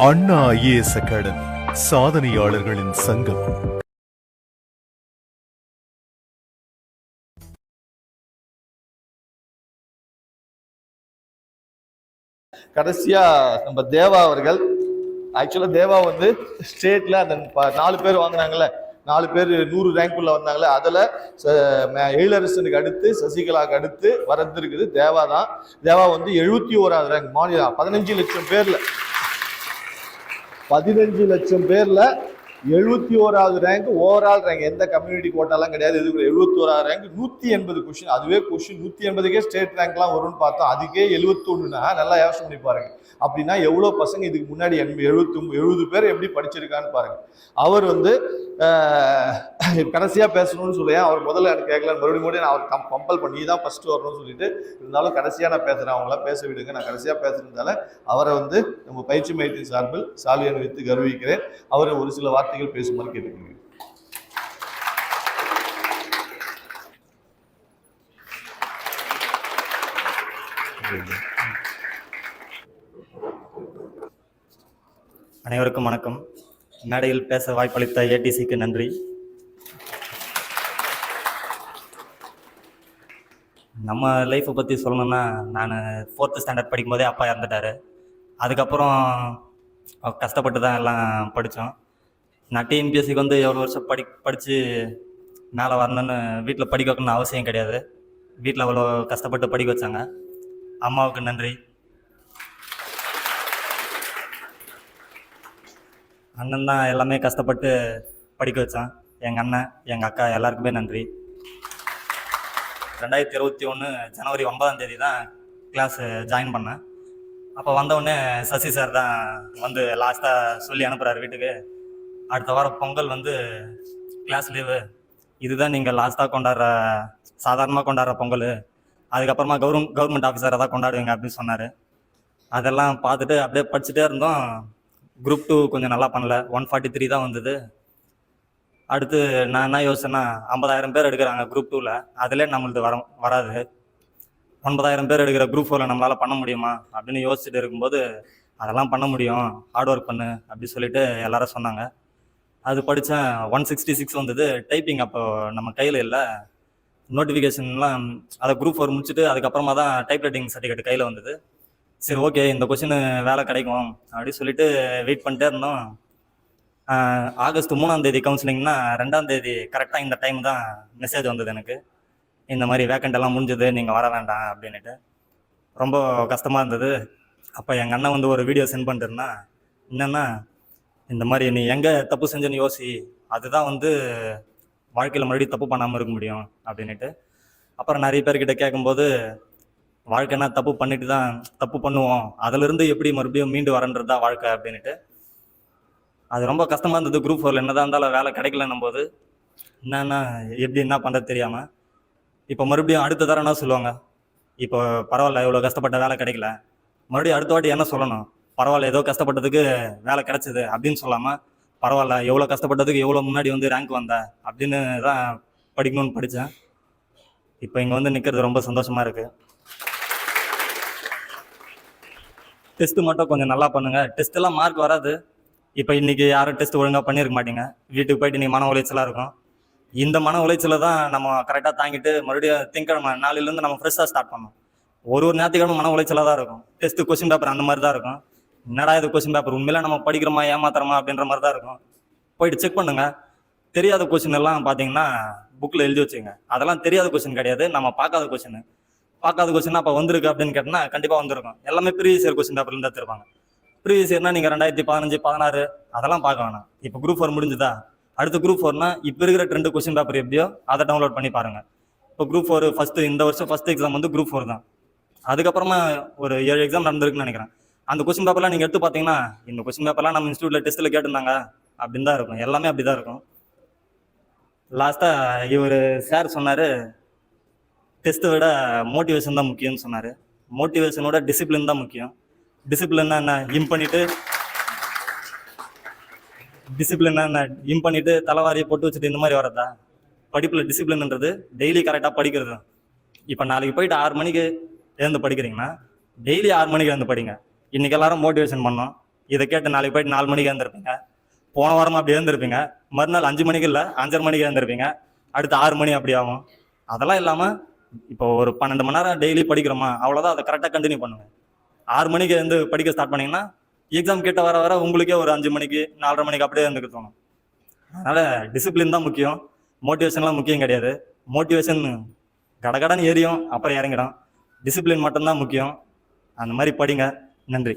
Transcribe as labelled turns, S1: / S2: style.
S1: அண்ணா IAS academy சாதனையாளர்களின் சங்கம்.
S2: கடைசியா நம்ம தேவா அவர்கள் ஆக்சுவலா தேவா வந்து ஸ்டேட்ல அந்த நாலு பேர் வாங்குனாங்கல்ல நாலு பேர் நூறு ரேங்க் உள்ள வந்தாங்கல்ல அதுல ச- எழிலரசனுக்கு அடுத்து சசிகலாவுக்கு அடுத்து வரந்திருக்குது தேவா தான். தேவா வந்து எழுபத்தி ஓராவது ரேங்க் மாநிலம் பதினஞ்சு லட்சம் பேர்ல பதினஞ்சு லட்சம் பேர்ல எழுபத்தி ஓராவது ரேங்க் ஓவரால் ரேங்க் எந்த கம்யூனிட்டி கோட்டாலாம் கிடையாது. இது எழுபத்தி ஓராவது ரேங்க் நூற்றி எண்பது கொஷின் அதுவே கொஷின் நூற்றி எண்பதுக்கே ஸ்டேட் ரேங்க்லாம் வரும்னு பார்த்தோம். அதுக்கே எழுபத்தொன்னுனா நல்லா யோசனை பண்ணி பாருங்க. அப்படின்னா எவ்வளோ பசங்க இதுக்கு முன்னாடி எண்பது எழுபத்தி எழுபது பேர் எப்படி படிச்சிருக்கான்னு பாருங்க. அவர் வந்து கடைசியாக பேசணும்னு சொல்லியா அவர் முதல்ல எனக்கு கேட்கல மறுபடியும் மறுபடியும் நான் அவர் கம்பல் பண்ணி தான் ஃபஸ்ட்டு வரணும்னு சொல்லிட்டு இருந்தாலும் கடைசியாக நான் பேசுகிறேன் அவங்களாம் பேச விடுங்க. நான் கடைசியாக பேசுகிறதால அவரை வந்து நம்ம பயிற்சி மையத்தின் சார்பில் சாலியன் வைத்து கௌரவிக்கிறேன். அவர் ஒரு சில வார்த்தை வார்த்தைகள் பேசுமாறு கேட்டுக்கோங்க.
S3: அனைவருக்கும் வணக்கம். மேடையில் பேச வாய்ப்பளித்த ஏடிசிக்கு நன்றி. நம்ம லைஃப்பை பற்றி சொல்லணும்னா நான் ஃபோர்த்து ஸ்டாண்டர்ட் படிக்கும்போதே அப்பா இறந்துட்டாரு. அதுக்கப்புறம் கஷ்டப்பட்டு தான் எல்லாம் படித்தோம் நான் டிஎன்பிஎஸ்சிக்கு வந்து எவ்வளோ வருஷம் படி படித்து மேலே வரணும்னு வீட்டில் படிக்க வைக்கணும்னு அவசியம் கிடையாது. வீட்டில் அவ்வளோ கஷ்டப்பட்டு படிக்க வச்சாங்க. அம்மாவுக்கு நன்றி. அண்ணன் தான் எல்லாமே கஷ்டப்பட்டு படிக்க வச்சான். எங்கள் அண்ணன் எங்கள் அக்கா எல்லாருக்குமே நன்றி. ரெண்டாயிரத்தி இருபத்தி ஒன்று ஜனவரி ஒன்பதாம் தேதி தான் கிளாஸு ஜாயின் பண்ணேன். அப்போ வந்தவுடனே சசி சார் தான் வந்து லாஸ்ட்டாக சொல்லி அனுப்புகிறாரு வீட்டுக்கு. அடுத்த வாரம் பொங்கல் வந்து கிளாஸ் லீவு இதுதான் நீங்கள் லாஸ்ட்டாக கொண்டாடுற சாதாரணமாக கொண்டாடுற பொங்கல். அதுக்கப்புறமா கவர்மெண்ட் கவர்மெண்ட் ஆஃபீஸரை தான் கொண்டாடுவீங்க அப்படின்னு சொன்னார். அதெல்லாம் பார்த்துட்டு அப்படியே படிச்சுட்டே இருந்தோம். குரூப் டூ கொஞ்சம் நல்லா பண்ணல. ஒன் ஃபார்ட்டி த்ரீ தான் வந்தது. அடுத்து நான் என்ன யோசிச்சேன்னா ஐம்பதாயிரம் பேர் எடுக்கிறாங்க குரூப் டூவில் அதிலே நம்மளுக்கு வர வராது. ஒன்பதாயிரம் பேர் எடுக்கிற குரூப் ஃபோரில் நம்மளால் பண்ண முடியுமா? அப்படின்னு யோசிச்சுட்டு இருக்கும்போது அதெல்லாம் பண்ண முடியும். ஹார்ட் ஒர்க் பண்ணு அப்படி சொல்லிட்டு எல்லாரும் சொன்னாங்க. அது படித்தேன் ஒன் சிக்ஸ்டி சிக்ஸ் வந்தது. டைப்பிங் அப்போ நம்ம கையில் இல்லை. நோட்டிஃபிகேஷன்லாம் அதை குரூப் ஃபோர் முடிச்சுட்டு அதுக்கப்புறமா தான் டைப் ரைட்டிங் சர்டிஃபிகேட் கையில் வந்தது. சரி ஓகே இந்த கொஷின் வேலை கிடைக்கும் அப்படின்னு சொல்லிட்டு வெயிட் பண்ணிட்டே இருந்தோம். ஆகஸ்ட் மூணாம் தேதி கவுன்சிலிங்னா ரெண்டாம் தேதி கரெக்டாக இந்த டைம் தான் மெசேஜ் வந்தது எனக்கு. இந்த மாதிரி வேக்கண்ட் எல்லாம் முடிஞ்சது நீங்கள் வர வேண்டாம் அப்படின்னுட்டு. ரொம்ப கஷ்டமாக இருந்தது. அப்போ எங்கள் அண்ணன் வந்து ஒரு வீடியோ சென்ட் பண்ணிட்டுருந்தா என்னென்னா இந்த மாதிரி நீ எங்கே தப்பு செஞ்சேன்னு யோசி அதுதான் வந்து வாழ்க்கையில் மறுபடியும் தப்பு பண்ணாமல் இருக்க முடியும் அப்படின்னுட்டு. அப்புறம் நிறைய பேர்கிட்ட கேட்கும்போது வாழ்க்கைனா தப்பு பண்ணிட்டு தான் தப்பு பண்ணுவோம். அதிலிருந்து எப்படி மறுபடியும் மீண்டு வரன்றது தான் வாழ்க்கை? அப்படின்னுட்டு. அது ரொம்ப கஷ்டமாக இருந்தது. குரூப் ஃபோரில் என்னதான் இருந்தாலும் வேலை கிடைக்கலன்னும் போது என்னன்னா எப்படி என்ன பண்ணுறது தெரியாமல் இப்போ மறுபடியும் அடுத்த தரம் என்ன சொல்லுவாங்க? இப்போ பரவாயில்ல இவ்வளோ கஷ்டப்பட்ட வேலை கிடைக்கல. மறுபடியும் அடுத்த வாட்டி என்ன சொல்லணும்? பரவாயில்ல ஏதோ கஷ்டப்பட்டதுக்கு வேலை கிடைச்சது அப்படின்னு சொல்லாமல் பரவாயில்ல எவ்வளோ கஷ்டப்பட்டதுக்கு எவ்வளோ முன்னாடி வந்து ரேங்க் வந்த அப்படின்னு தான் படிக்கணும்னு படித்தேன் இப்போ இங்கே வந்து நிற்கிறது ரொம்ப சந்தோஷமாக இருக்குது டெஸ்ட்டு மட்டும் கொஞ்சம் நல்லா பண்ணுங்க. டெஸ்ட்டெல்லாம் மார்க் வராது. இப்போ இன்னைக்கு யாரும் டெஸ்ட் ஒழுங்காக பண்ணியிருக்க மாட்டீங்க. வீட்டுக்கு போயிட்டு நீங்கள் மன உளைச்சலாக இருக்கும். இந்த மன உளைச்சலில் தான் நம்ம கரெக்டாக தாங்கிட்டு மறுபடியும் திங்கக்கிழமை நாளையிலேருந்து நம்ம ஃப்ரெஷ்ஷாக ஸ்டார்ட் பண்ணோம் ஒரு ஒரு ஞாயிற்றுக்கிழமை மன உளைச்சலாக தான் இருக்கும். டெஸ்ட்டு கொஸ்டின் பேப்பர் அந்த மாதிரி தான் இருக்கும். என்னடா இது கொஸ்டின் பேப்பர் உண்மையில நம்ம படிக்கிறோமா ஏமாத்துறோமா அப்படின்ற மாதிரி தான் இருக்கும். போயிட்டு செக் பண்ணுங்க. தெரியாத கொஸ்டின் எல்லாம் பார்த்தீங்கன்னா புக்கில் எழுதி வச்சுங்க அதெல்லாம் தெரியாத கொஸ்டின் கிடையாது. நம்ம பார்க்காத கொஸ்டின் பார்க்காத கொஸ்டின் அப்போ வந்திருக்கு அப்படின்னு கேட்டோம்னா கண்டிப்பாக வந்திருக்கும். எல்லாமே ப்ரீவியஸ் இயர் கொஸ்டின் பேப்பர்ல எடுத்துருப்பாங்க. ப்ரீவியஸ் இயர்னா நீங்கள் ரெண்டாயிரத்தி பதினஞ்சு பதினாறு அதெல்லாம் பார்க்க வேணாம். இப்போ குரூப் ஃபோர் முடிஞ்சுதா? அடுத்த குரூப் ஃபோர்னா இப்போ இருக்கிற ரெண்டு கொஸ்டின் பேப்பர் எப்படியோ அதை டவுன்லோட் பண்ணி பாருங்கள் இப்போ குரூப் ஃபோர் ஃபஸ்ட்டு இந்த வருஷம் ஃபர்ஸ்ட் எக்ஸாம் வந்து குரூப் ஃபோர் தான். அதுக்கப்புறமா ஒரு ஏழு எக்ஸாம் நடந்திருக்குன்னு நினைக்கிறேன். அந்த கொஸ்டின் பேப்பர்லாம் நீங்கள் எடுத்து பார்த்தீங்கன்னா இந்த கொஸ்டின் பேப்பர்லாம் நம்ம இன்ஸ்டியூட்டில் டெஸ்ட்டில் கேட்டிருந்தாங்க. அப்படின்னு தான் இருக்கும். எல்லாமே அப்படி தான் இருக்கும் லாஸ்ட்டாக இவர் சார் சொன்னார் டெஸ்ட்டை விட மோட்டிவேஷன் தான் முக்கியம்னு சொன்னார். மோட்டிவேஷனோட டிசிப்ளின் தான் முக்கியம். டிசிப்ளின்னா என்ன? இம் பண்ணிட்டு டிசிப்ளின் என்ன? இம் பண்ணிட்டு தலைவாரியை போட்டு வச்சுட்டு இந்த மாதிரி வரதா படிப்பில் டிசிப்ளின்ன்றது டெய்லி கரெக்டாக படிக்கிறது இப்போ நாளைக்கு போயிட்டு ஆறு மணிக்கு எழுந்து படிக்கிறீங்கன்னா டெய்லி ஆறு மணிக்கு எழுந்து படிங்க. இன்னைக்கு எல்லாரும் மோட்டிவேஷன் பண்ணோம். இதை கேட்டு நாளைக்கு போயிட்டு நாலு மணிக்கு எழுந்திருப்பீங்க. போன வாரம் அப்படி எழுந்திருப்பீங்க. மறுநாள் அஞ்சு மணிக்கு இல்லை அஞ்சரை மணிக்கு எழுந்திருப்பீங்க. அடுத்து ஆறு மணி அப்படி ஆகும். அதெல்லாம் இல்லாமல் இப்போ ஒரு பன்னெண்டு மணி நேரம் டெய்லி படிக்கிறோமா? அவ்வளோதான் அதை கரெக்டாக கண்டினியூ பண்ணுங்க. ஆறு மணிக்கு வந்து படிக்க ஸ்டார்ட் பண்ணிங்கன்னா எக்ஸாம் கிட்ட வர வர உங்களுக்கே ஒரு அஞ்சு மணிக்கு நாலரை மணிக்கு அப்படியே இருந்துக்க தோணும். அதனால் டிசிப்ளின் தான் முக்கியம். மோட்டிவேஷன்லாம் முக்கியம் கிடையாது. மோட்டிவேஷன் கடகடன்னு ஏறியும் அப்புறம் இறங்கிடும். டிசிப்ளின் மட்டும்தான் முக்கியம். அந்த மாதிரி படிங்க. நன்றி.